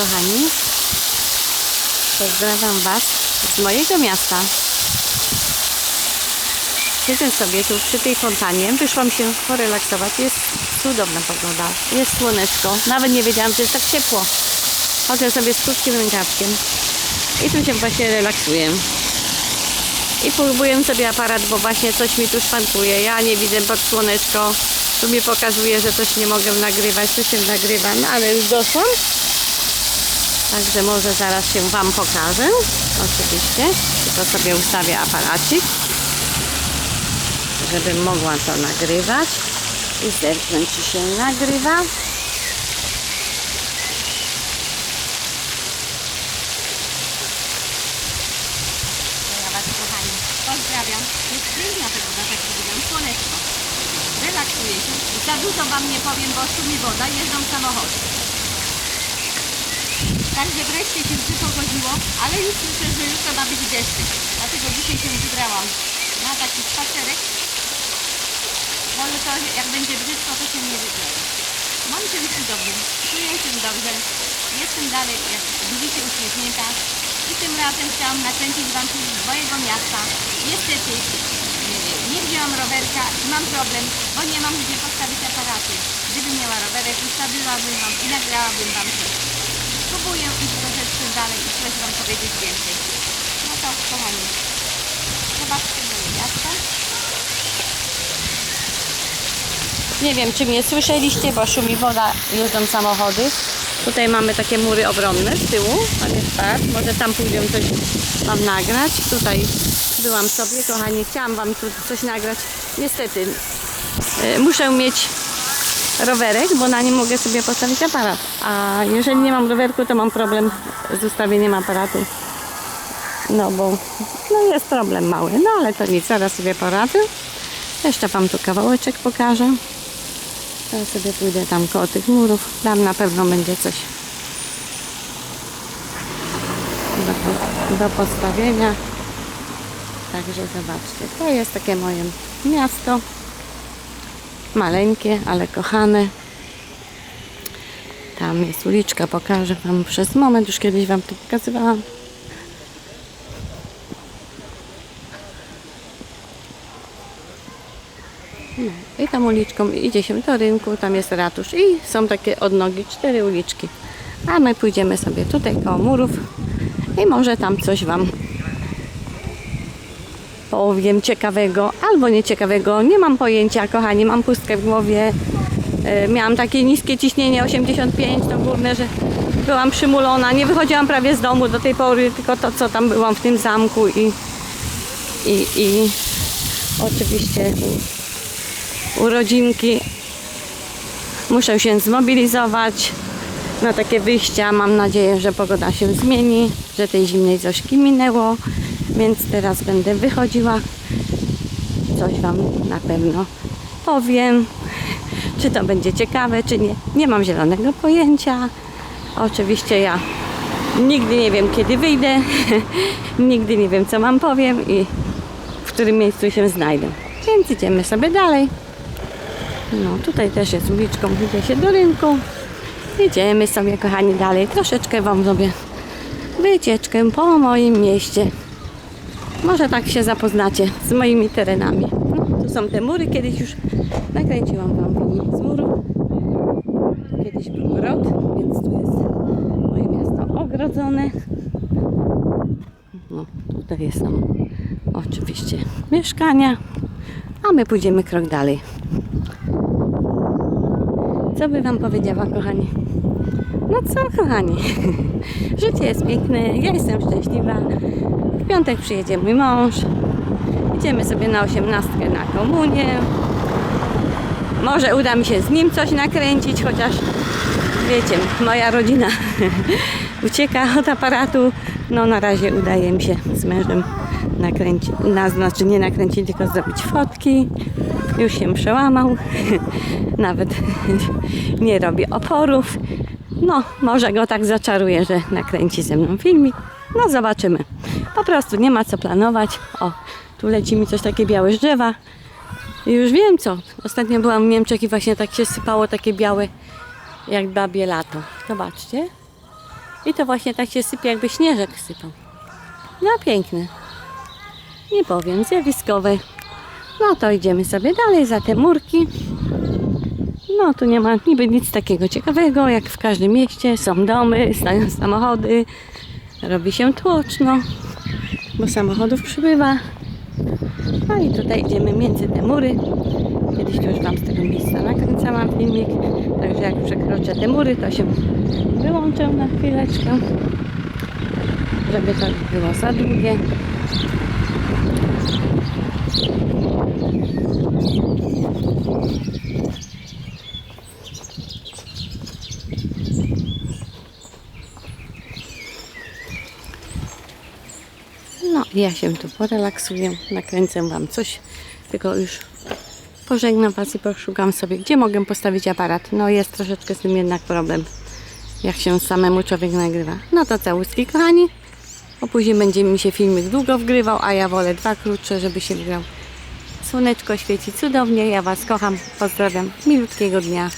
kochani. Pozdrawiam Was z mojego miasta. Siedzę sobie tu przy tej fontannie. Wyszłam się porelaksować. Jest cudowna pogoda. Jest słoneczko. Nawet nie wiedziałam, że jest tak ciepło. Chodzę sobie z krótkim rękawkiem. I tu się właśnie relaksuję. I próbuję sobie aparat, bo właśnie coś mi tu szwankuje. Ja nie widzę pod słoneczko. Tu mi pokazuje, że coś nie mogę nagrywać. Tu się nagrywa, no ale już doszłam. Także może zaraz się Wam pokażę. Oczywiście. Tylko sobie ustawię aparacik, żebym mogła to nagrywać. I zerknąć, czy się nagrywa. Pozdrawiam. Jest piękna pogoda, tak powiedziałam, słoneczko. Relaksuję się. Za dużo Wam nie powiem, bo szumi woda, jeżdżą samochody. Także wreszcie się wszystko godziło, ale już słyszę, że jutro ma być deszczyk. Dlatego dzisiaj się wybrałam na taki spacerek. Może to jak będzie brzydko, to się nie wybiorę. Mam się cudownie, czuję się dobrze. Jestem dalej, jak widzicie, uśmiechnięta. I tym razem chciałam nakręcić Wam film z mojego miasta. Niestety yy, nie wzięłam rowerka i mam problem, bo nie mam gdzie postawić aparaty. Gdybym miała rowerek, ustawiłabym Wam i nagrałabym Wam coś. Spróbuję iść troszeczkę dalej i coś Wam powiedzieć więcej. No to kochani, zobaczcie moje miasto. Nie wiem, czy mnie słyszeliście, bo szumi woda, jeżdżą samochody. Tutaj mamy takie mury obronne z tyłu, tam jest park. Może tam pójdę coś Wam nagrać. Tutaj byłam sobie, kochani, chciałam Wam tu coś nagrać. Niestety, y, muszę mieć rowerek, bo na nim mogę sobie postawić aparat. A jeżeli nie mam rowerku, to mam problem z ustawieniem aparatu. No bo no jest problem mały, no ale to nic, zaraz sobie poradzę. Jeszcze Wam tu kawałeczek pokażę. Teraz sobie pójdę tam koło tych murów. Tam na pewno będzie coś do, do postawienia. Także zobaczcie, to jest takie moje miasto. Maleńkie, ale kochane. Tam jest uliczka, pokażę Wam przez moment, już kiedyś Wam to pokazywałam. I tam uliczką idzie się do rynku, tam jest ratusz i są takie odnogi, cztery uliczki. A my pójdziemy sobie tutaj koło murów i może tam coś Wam powiem ciekawego albo nieciekawego. Nie mam pojęcia, kochani, mam pustkę w głowie. E, Miałam takie niskie ciśnienie 85, to górne, że byłam przymulona. Nie wychodziłam prawie z domu do tej pory, tylko to, co tam byłam w tym zamku i, i, i oczywiście urodzinki. Muszę się zmobilizować na takie wyjścia. Mam nadzieję, że pogoda się zmieni, że tej zimnej zośki minęło, więc teraz będę wychodziła. Coś Wam na pewno powiem. Czy to będzie ciekawe, czy nie. Nie mam zielonego pojęcia. Oczywiście ja nigdy nie wiem, kiedy wyjdę. nigdy nie wiem, co Wam powiem i w którym miejscu się znajdę. Więc idziemy sobie dalej. No tutaj też jest uliczką, idzie się do rynku. Idziemy sobie kochani dalej. Troszeczkę Wam zrobię wycieczkę po moim mieście. Może tak się zapoznacie z moimi terenami. No, tu są te mury, kiedyś już nakręciłam Wam filmik z muru. Kiedyś był grot, więc tu jest moje miasto ogrodzone. No, tutaj są oczywiście mieszkania, a my pójdziemy krok dalej. Co by Wam powiedziała, kochani? No co, kochani? Życie jest piękne, ja jestem szczęśliwa. W piątek przyjedzie mój mąż. Idziemy sobie na osiemnastkę na komunię. Może uda mi się z nim coś nakręcić, chociaż wiecie, moja rodzina ucieka od aparatu. No na razie udaje mi się z mężem nakręcić, na, znaczy nie nakręcić, tylko zrobić fotki. Już się przełamał. Nawet nie robi oporów. No, może go tak zaczaruję, że nakręci ze mną filmik. No, zobaczymy. Po prostu nie ma co planować. O, tu leci mi coś takie białe z drzewa. I już wiem co. Ostatnio byłam w Niemczech i właśnie tak się sypało takie białe jak babie lato. Zobaczcie. I to właśnie tak się sypie, jakby śnieżek sypał. No piękne. Nie powiem, zjawiskowe. No to idziemy sobie dalej za te murki. No tu nie ma niby nic takiego ciekawego, jak w każdym mieście. Są domy, stają samochody, robi się tłoczno, bo samochodów przybywa. No i tutaj idziemy między te mury. Kiedyś tu już Wam z tego miejsca nakręcałam filmik, także jak przekroczę te mury, to się wyłączę na chwileczkę, żeby to było za długie. No, ja się tu porelaksuję, nakręcę Wam coś, tylko już pożegnam Was i poszukam sobie, gdzie mogę postawić aparat. No, jest troszeczkę z tym jednak problem, jak się samemu człowiek nagrywa. No to całuski, kochani. Bo później będzie mi się filmik długo wgrywał, a ja wolę dwa krótsze, żeby się wgrał. Słoneczko świeci cudownie, ja Was kocham, pozdrawiam, milutkiego dnia.